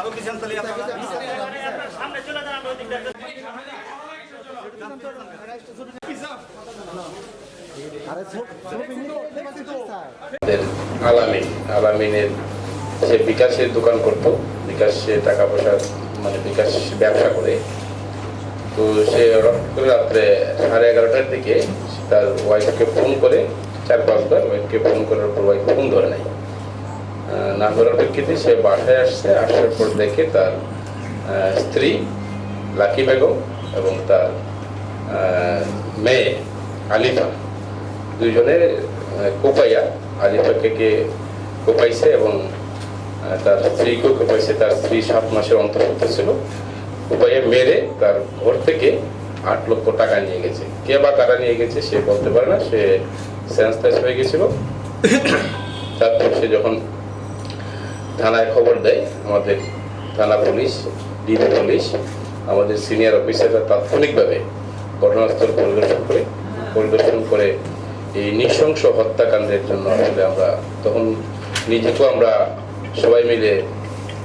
আরও পিছন আপনারা আমাদের আলামিন আলামিনের সে বিকাশের দোকান করত বিকাশ সে টাকা পয়সা মানে বিকাশ ব্যবসা করে তো সে হঠাৎ করে রাত্রে সাড়ে এগারোটার দিকে তার ওয়াইফকে ফোন করে চার পাঁচবার ওয়াইফকে ফোন করার পর ওয়াইফ ফোন ধরে নাই। আহ, না ধরার প্রেক্ষিতে সে বাসায় আসছে, আসার পর দেখে তার স্ত্রী, লাকি বেগম এবং তার মেয়ে, আলিফা। দুইজনে কোপাইয়া আলিফাকে কে কোপাইছে এবং তার স্ত্রীকেও কোপাইছে। তার স্ত্রী সাত মাসের অন্তর্ভুক্ত ছিল। কোপাইয়া মেরে তার ঘর থেকে আট লক্ষ টাকা নিয়ে গেছে। কে বা কারা নিয়ে গেছে সে বলতে পারে না। সে সেন্সলেস হয়ে গেছিল। তারপর সে যখন থানায় খবর দেয়। আমাদের থানা পুলিশ, ডিবি পুলিশ, আমাদের সিনিয়র অফিসাররা তাৎক্ষণিকভাবে ঘটনাস্থল পরিদর্শন করে পরিদর্শন করে এই নৃশংস হত্যাকাণ্ডের জন্য আসলে আমরা তখন নিজেকেও আমরা সবাই মিলে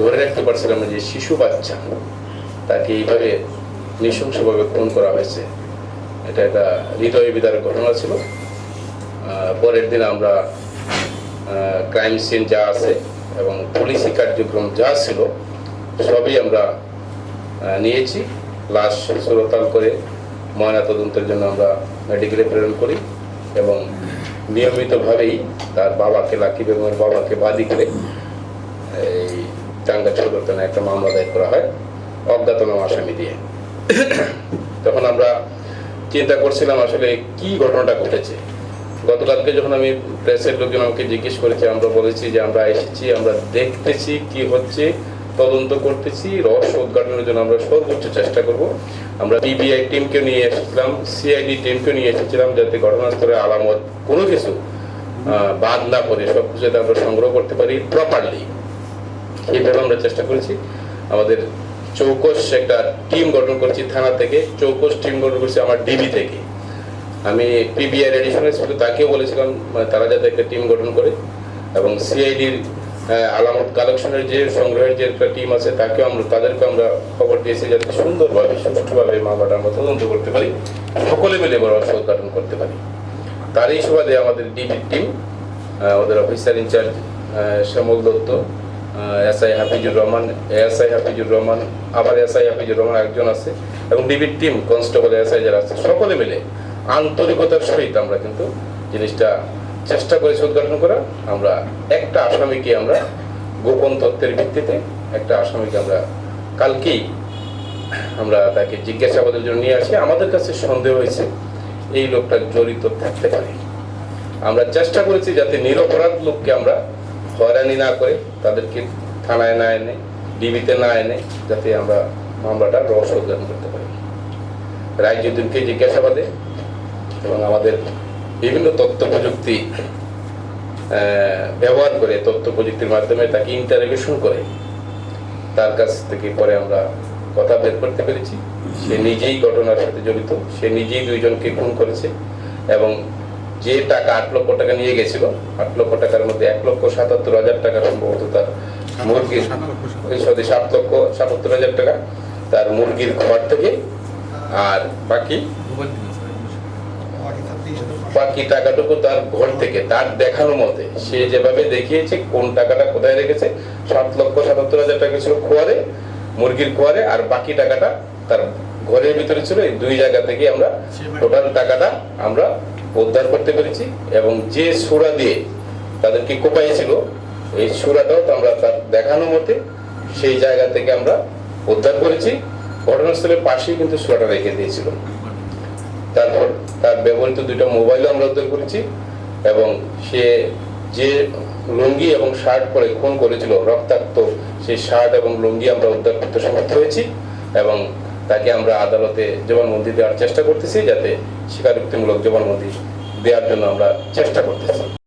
ধরে রাখতে পারছিলাম যে শিশু বাচ্চা তাকে এইভাবে নৃশংসভাবে খুন করা হয়েছে। এটা একটা হৃদয় বিদার ঘটনা ছিল। পরের দিন আমরা ক্রাইম সিন যা আছে এবং পুলিশি কার্যক্রম যা ছিল, সবই আমরা নিয়েছি। লাশ সুরতাল করে ময়না তদন্তের জন্য আমরা মেডিকেলে প্রেরণ করি এবং নিয়মিতভাবেই তার বাবাকে, লাকি বেগমের বাবাকে বাদী করে এই টাঙ্গা সদর থানায় একটা মামলা দায়ের করা হয়, অজ্ঞাতনাম আসামি দিয়ে। তখন আমরা চিন্তা করছিলাম আসলে কি ঘটনাটা ঘটেছে। গতকালকে যখন আমি প্রেসের লোকজন আমাকে জিজ্ঞেস করেছে, আমরা বলেছি যে আমরা এসেছি, আমরা দেখতেছি কি হচ্ছে, তদন্ত করতেছি, রহস্য উদ্ঘাটনের জন্য আমরা সর্বোচ্চ চেষ্টা করব। আমরা পিবিআই টিমকে নিয়ে এসেছিলাম সিআইডি টিমকে নিয়ে এসেছিলাম যাতে ঘটনাস্থলে আলামত কোনো কিছু বাদ না করে সব কিছু যাতে আমরা সংগ্রহ করতে পারি প্রপারলি এইভাবে আমরা চেষ্টা করেছি। আমাদের চৌকস একটা টিম গঠন করছি থানা থেকে, চৌকস টিম গঠন করছি আমার ডিবি থেকে। আমি পিবিআর এডিশনাল এসপি তাকেও বলেছিলাম তারা যাতে একটা টিম গঠন করে। এবং সিআইডির আলামত কালেকশনের যে সংগ্রহের যে একটা টিম আছে, তাকেও আমরা, তাদেরকে আমরা খবর দিয়েছি যাতে সুন্দরভাবে, সুষ্ঠুভাবে মামলাটা আমরা তদন্ত করতে পারি, সকলে মিলে বড় উদ্ঘাটন করতে পারি। তারই সুবাদে আমাদের ডিবি টিম ওদের officer in charge Shyamal Dutta SI Hafizur Rahman ASI Hafizur Rahman, আবার এসআই হাফিজুর রহমান একজন আছে, এবং ডিবির টিম কনস্টেবল এসআই যারা আছে, সকলে মিলে আন্তরিকতার সহিত আমরা কিন্তু জিনিসটা চেষ্টা করেছি উদ্ঘাটন করা, আমরা একটা আসামিকে আমরা গোপন তত্ত্বের ভিত্তিতে একটা আসামিকে আমরা কালকেই আমরা তাকে জিজ্ঞাসাবাদের জন্য নিয়ে আসি। আমাদের কাছে সন্দেহ হয়েছে, এই লোকটা জড়িত থাকতে পারে। আমরা চেষ্টা করেছি যাতে নিরপরাধ লোককে আমরা হয়রানি না করে তাদেরকে থানায় না এনে, ডিবিতে না এনে যাতে আমরা মামলাটা রহস্য উদ্ঘাটন করতে পারি। রায়জুদ্দিনকে জিজ্ঞাসাবাদে এবং আমাদের বিভিন্ন তথ্য প্রযুক্তি ব্যবহার করে তথ্য প্রযুক্তির মাধ্যমে তাকে ইন্টারোগেশন করে। তার কাছ থেকে পরে আমরা কথা বের করতে পেরেছি। সে নিজেই ঘটনার সাথে জড়িত। সে নিজেই দুইজনকে খুন করেছে এবং যে টাকা আট লক্ষ টাকা নিয়ে গেছিল আট লক্ষ টাকার মধ্যে এক লক্ষ সাতাত্তর হাজার টাকা সম্ভবত তার মুরগির ওই সাথে সাত লক্ষ। সাতাত্তর হাজার টাকা তার মুরগির ঘর থেকে আর বাকি বাকি টাকাটুকু তার ঘর থেকে, তার দেখানো মতে, সে যেভাবে দেখিয়েছে, কোন টাকাটা কোথায় রেখেছে, সাত লক্ষ সাতাত্তর হাজার টাকা ছিল খোয়ারে, মুরগির খোয়ারে, আর বাকি টাকাটা তার ঘরের ভিতরে ছিল। এই দুই জায়গা থেকে আমরা টোটাল টাকাটা আমরা উদ্ধার করতে পেরেছি এবং যে সুরা দিয়ে তাদেরকে কোপাইছিল, এই সুরাটাও তো আমরা তার দেখানো মতে সেই জায়গা থেকে আমরা উদ্ধার করেছি। ঘটনাস্থলের পাশেই কিন্তু সুরাটা রেখে দিয়েছিল। তারপর তার ব্যবহৃত দুইটা মোবাইলও আমরা উদ্ধার করেছি এবং সে যে লুঙ্গি এবং শার্ট পরে খুন করেছিল, রক্তাক্ত সেই শার্ট এবং লুঙ্গি আমরা উদ্ধার করতে সমর্থ হয়েছি এবং তাকে আমরা আদালতে জবানবন্দি দেওয়ার চেষ্টা করতেছি যাতে স্বীকারোক্তিমূলক জবানবন্দি দেওয়ার জন্য আমরা চেষ্টা করতেছি।